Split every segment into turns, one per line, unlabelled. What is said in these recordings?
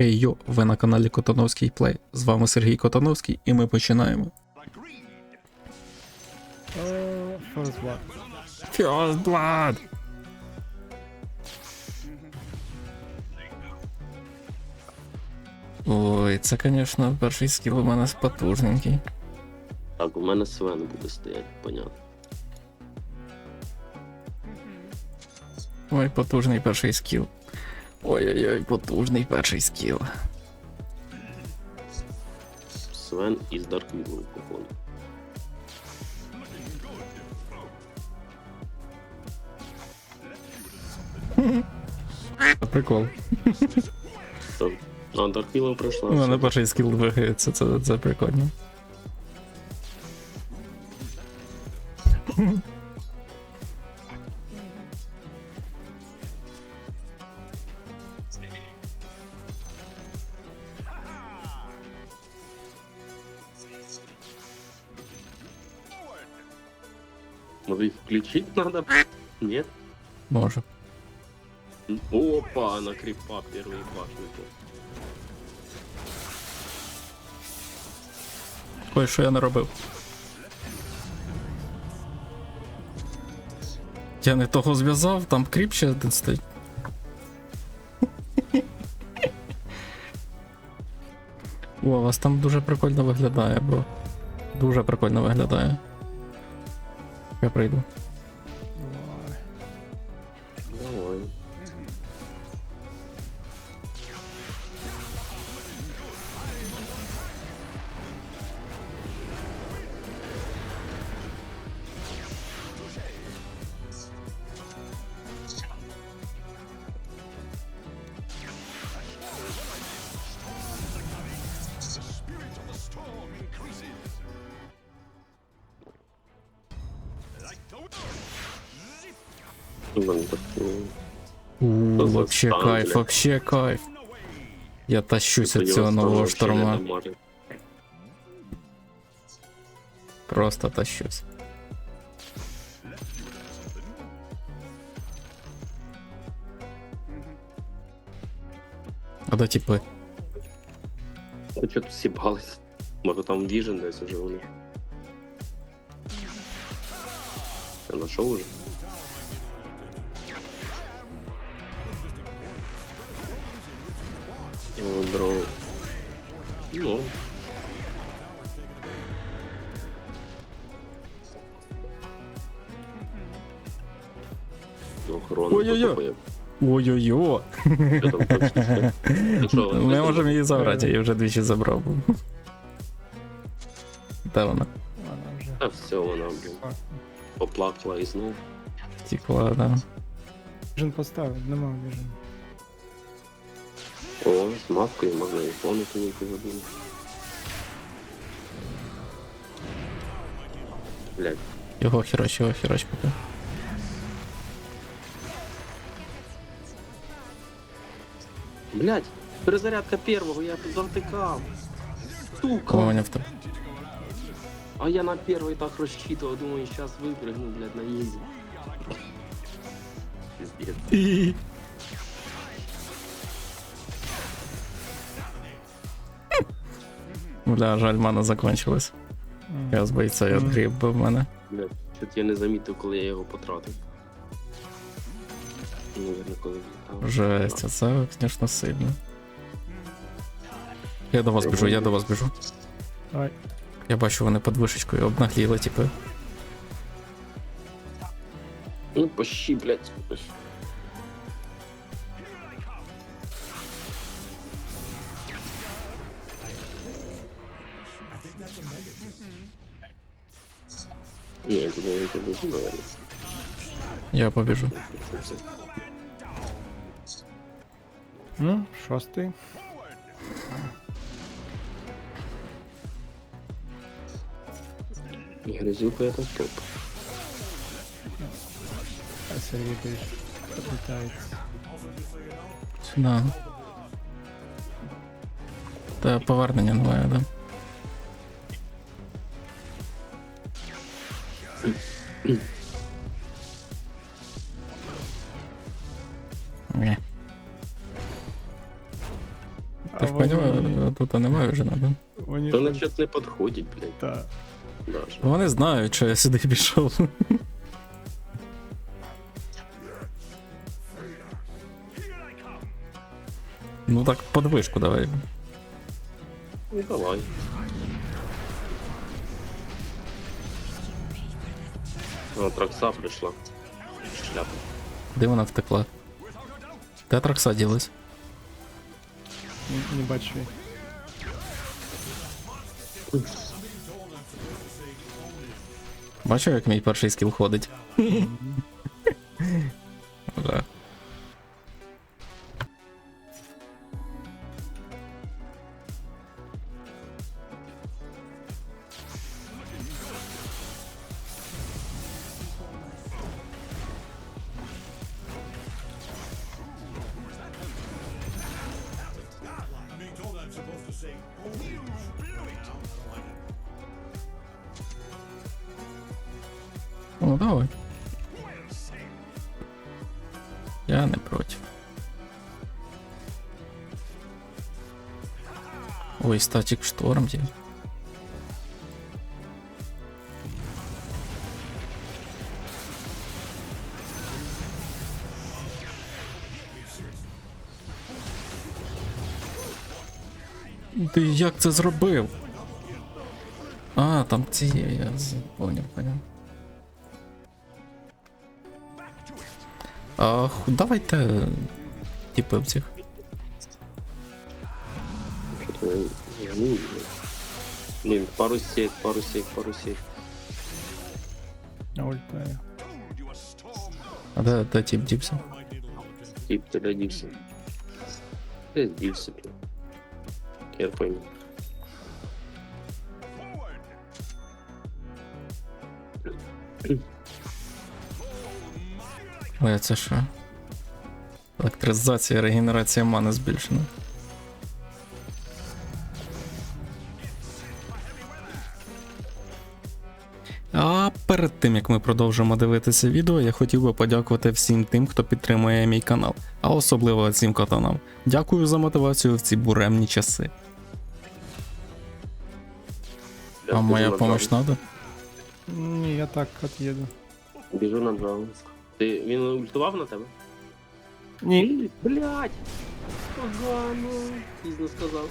Хей йо, ви на каналі Котановський Плей. З вами Сергій Котановський, і ми починаємо.
Oh, first blood.
First Blood! Ой, це, звісно, перший скіл у мене потужненький.
Так, у мене Свен буде стояти, понятно.
Ой, потужний перший скіл. Ой-ой-ой, потужний перший скіл.
Свен із Dark Widow, походу.
Прикол.
А, Dark Widow пройшла.
У мене
все.
перший скіл двигається, це, це прикольно.
Може їх включити надо? Нет?
Може.
Опа, на крипа первый башни.
Ой, що я наробив? Я не того зв'язав, там кріп ще один стоїть. О, у вас там дуже прикольно виглядає, бро. Дуже прикольно виглядає. Я прийду.
Мене так, ну,
Ууу, вообще кайф, вообще кайф. Я тащусь від
тоді
цього нового шторма. Просто тащусь. А де типи?
Ну що тут сібались? Може там віжен десь уже у них. Я знайшов уже. О, здорово. Ну. Охорона.
Ой-ой-ой. Ой-ой-ой.
Що там
Ми можемо її забрати, я її вже двічі забрав. Де вона?
Вона вже.
Та все, вона блін, поплакала і знов.
Тікла, да.
Віжен поставив, нема віжен.
О, з мавкою можна і помнити ніяку забули. Блять,
Його хіроч, його хіроч поки.
блять, перезарядка первого, я завтикав. Сука.
Поняв тебе.
А я на первый так рассчитывал, думаю, сейчас выпрыгну, блядь, на изи. Пиздец.
Бля, жаль, мана закончилась. Я з бойця відгріб би в мене.
Блядь, чуть я не замітив, коли я його потратив. Ну, коли влітав.
Жесть, а це, звісно, сильно. Я до вас біжу, я до вас біжу.
Давай.
Я бачу, вони під вишечкою обнагліли, типу.
Ну, пощи, блядь. Я туда не побежу, наверное.
Я побіжу.
Ну, шостий.
Грязюка это топ.
А Сергій теж підлітається.
Да. Та повернення немає, да? Ні. Ти ж поняв, тут немає вже надо.
Вони
То наче не підходить, блядь. Даже.
Вони знають, що я сюди пішов. Ну так, подвижку давай.
Ну давай. О, тракса прийшла. Шляпа.
Де вона втекла? Де тракса ділась?
Не, не бачу. її.
Бачив, як мій перший скіл ходить? Ну, давай. Я не проти. Ой, статик шторм є. Ти як це зробив? А, там ці є, я поняв, поняв. А, ху- давайте типи в цих.
Що то я не вижу. Блін, пару сек, пару сек, пару сек.
На ультає.
А де, де тип дівся?
Тип, ти де дівся? Де дівся, блін? Я пойму.
Ой, а це що? Електризація, регенерація мани збільшена. А перед тим як ми продовжимо дивитися відео, я хотів би подякувати всім тим, хто підтримує мій канал, а особливо цим катанам. Дякую за мотивацію в ці буремні часи. А моя помощь надо?
Ні, я так от'їду.
Біжу на джангл. Ти, він ультував на тебе?
Ні.
Блять! Погано. Пізно сказав.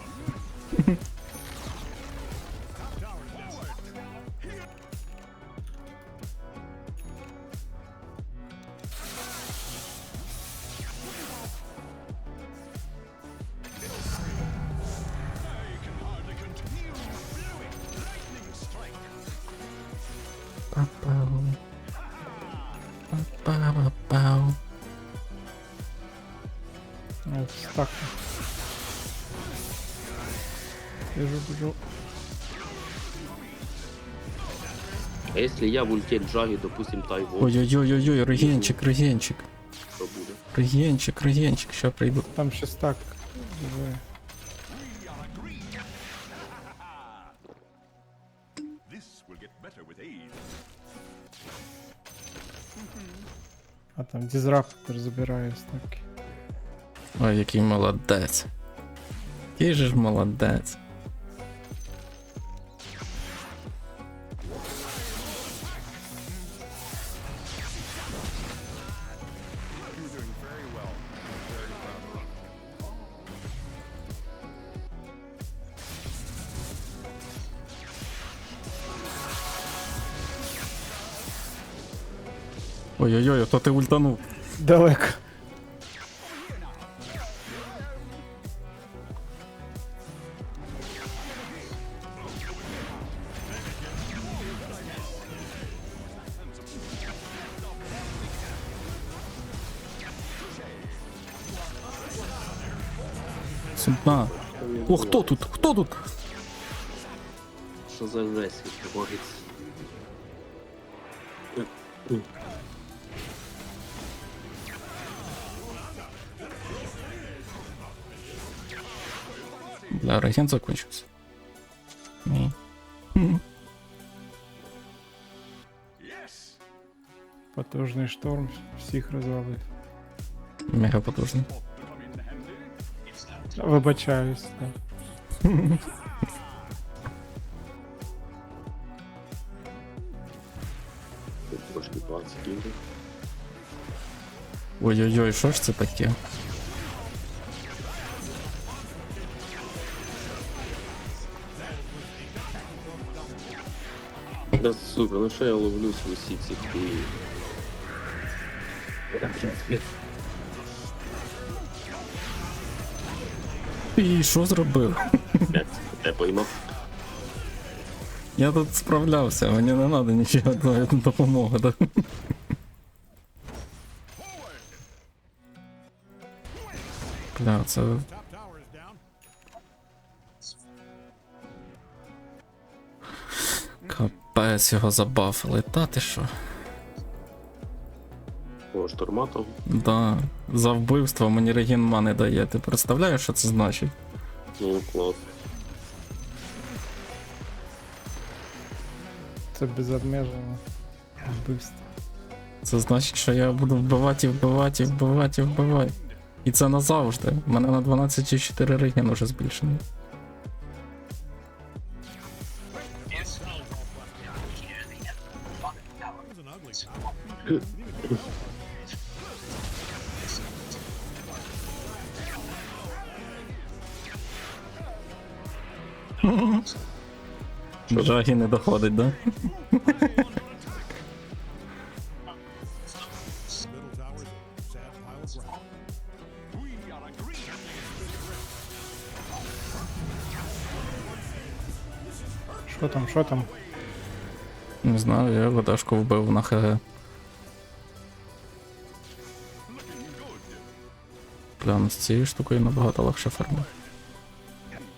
Па-пау. Па-па-па-пау.
О, так. Біжу, біжу.
А якщо я в ульте джагі, допустим, тайвон,
Ой-ой-ой-ой, регенчик, регенчик.
що буде?
Регенчик, регенчик, ща прийду.
Там ще стак. Живе. Там дізраптор забирає стаки.
Ой, який молодець. Який же ж молодець. Ой-ой-ой, то ти ультанув.
Далеко.
Сумна. О, хто тут? Хто тут?
Що за жесть відбувається?
Да, реген закончился. И... Ну. Хм.
Yes. Потужный шторм всех развалит.
Мега потужний.
Выбачаюсь. так.
Да.
Ой-ой-ой, що ж це таке?
Да сука, ну що я ловлюсь в усі ці хуї?
І що зробив?
Блядь, я поймав.
Я тут справлявся, мені не треба нічого навіть допомоги. Да? Бля, це
Top
Капець його забафили. Та ти що?
О, штурматом.
Да, за вбивство мені реген мани дає. Ти представляєш, що це значить?
Ну, клас.
Це безобмежено. Вбивство.
Це значить, що я буду вбивати, і вбивати, і вбивати, і вбивати. І це назавжди. У мене на 12,4 реген уже збільшений. Жагі не доходить, да?
Middle tower's a sad pile of rock. We are agreed.
Що там, що там?
Не знаю, я водашку вбив на ХГ. Ну з цією штукою набагато легше фармити.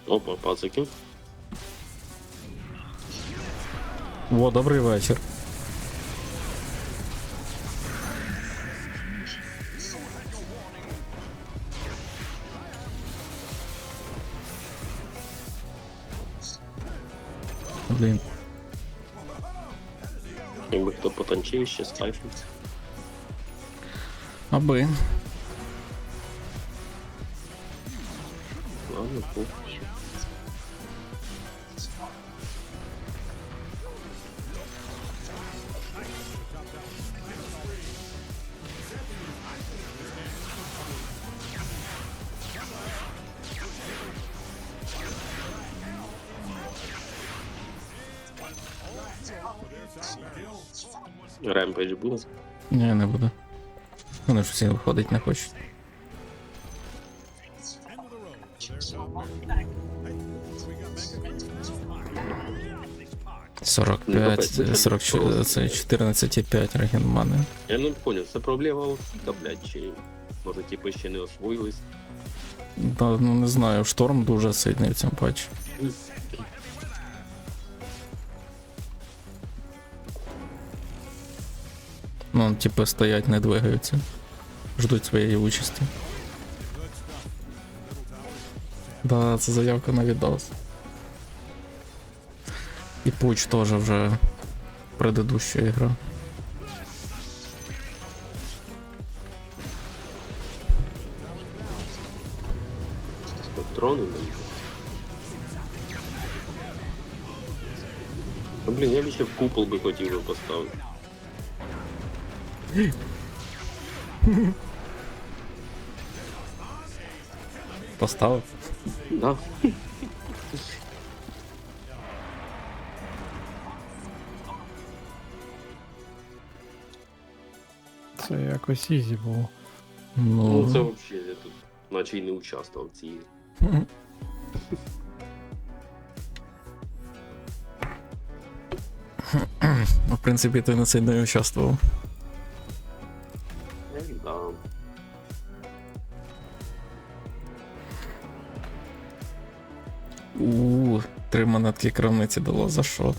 Опа, пацики.
О, добрий вечір. Блін,
Якби хто потанчив ще з кайфом.
аби.
Ладно, похуй. Ремпейдж буде.
Ні, не буду. Вони ж всі виходить не хочуть.
Got mega
45, 44, це 14,5 реген мани.
Я не поняв, це проблема Алфіка, блядь, чи може типу ще не освоїлись.
Да, ну не знаю, шторм дуже сильний в цьому патчі. Ну, типу, стоять, не двигаються. Ждуть своєї участі. Да, це заявка на відос. І пуч теж вже предыдуща ігра.
Патрони, блін. Ну, блін, я ще в купол би хотів би поставити.
Поставив?
Да.
Це якось ізі було.
Ну,
Ну це взагалі я тут наче й не участвував в цій.
Ну, в принципі, ти на це не участвував. три монетки крамниці дало за що?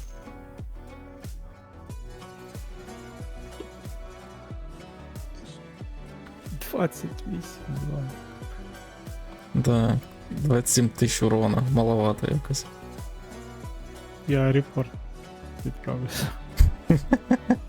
Двадцять вісім, два.
Да, 27 тисяч урона, маловато якось.
Я репорт відправився.